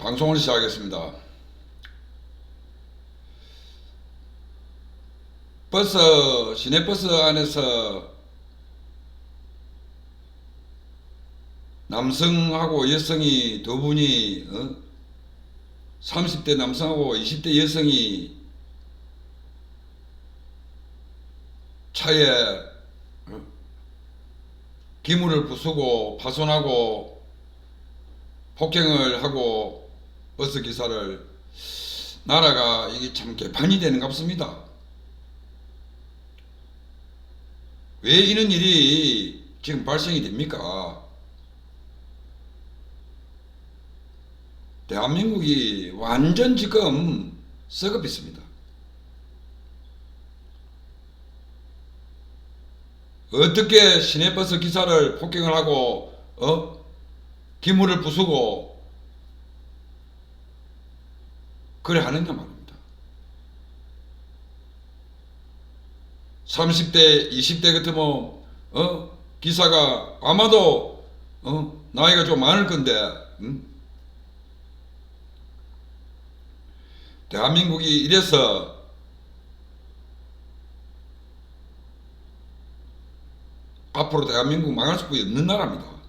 방송을 시작하겠습니다. 버스 시내버스 안에서 남성하고 여성이 두 분이 어? 30대 남성하고 20대 여성이 차에 어? 기물을 부수고 파손하고 폭행을 하고 버스 기사를 나라가 이게 참 개판이 되는 것 같습니다. 왜 이런 일이 지금 발생이 됩니까? 대한민국이 완전 지금 썩어 있습니다. 어떻게 시내버스 기사를 폭행을 하고 어? 기물을 부수고 그래 하느냐 말입니다. 30대, 20대 같으면 어? 기사가 아마도 어? 나이가 좀 많을 건데 음? 대한민국이 이래서 앞으로 대한민국 망할 수 없는 나라입니다.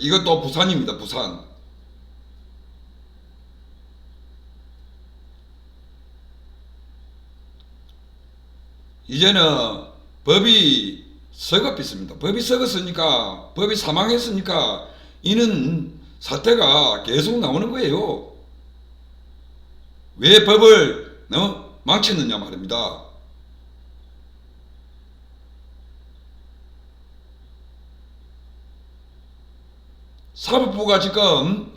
이것도 부산입니다. 부산. 이제는 법이 썩어있습니다. 법이 썩었으니까 법이 사망했으니까 이는 사태가 계속 나오는 거예요. 왜 법을 어? 망치느냐 말입니다. 사법부가 지금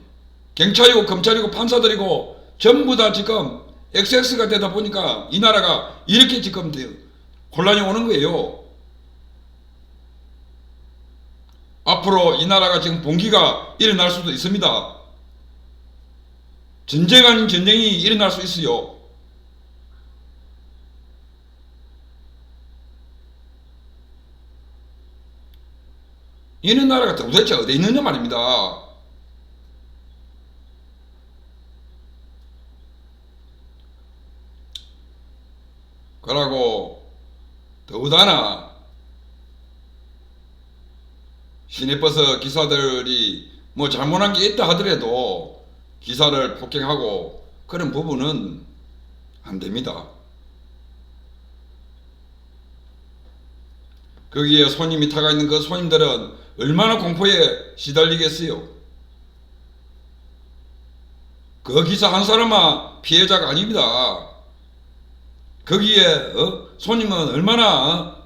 경찰이고 검찰이고 판사들이고 전부 다 지금 XX가 되다 보니까 이 나라가 이렇게 지금 혼란이 오는 거예요. 앞으로 이 나라가 지금 봉기가 일어날 수도 있습니다. 전쟁 아닌 전쟁이 일어날 수 있어요. 이런 나라가 도대체 어디 있느냐 말입니다. 그러고 더군다나 시내버스 기사들이 뭐 잘못한 게 있다 하더라도 기사를 폭행하고 그런 부분은 안 됩니다. 거기에 손님이 타가 있는 그 손님들은 얼마나 공포에 시달리겠어요. 그 기사 한 사람만 피해자가 아닙니다. 거기에 어? 손님은 얼마나 어?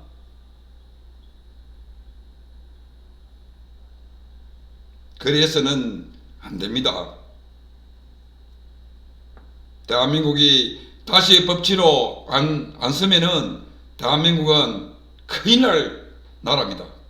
그래서는 안 됩니다. 대한민국이 다시 법치로 안, 안 쓰면은 대한민국은 큰일 날 나라입니다.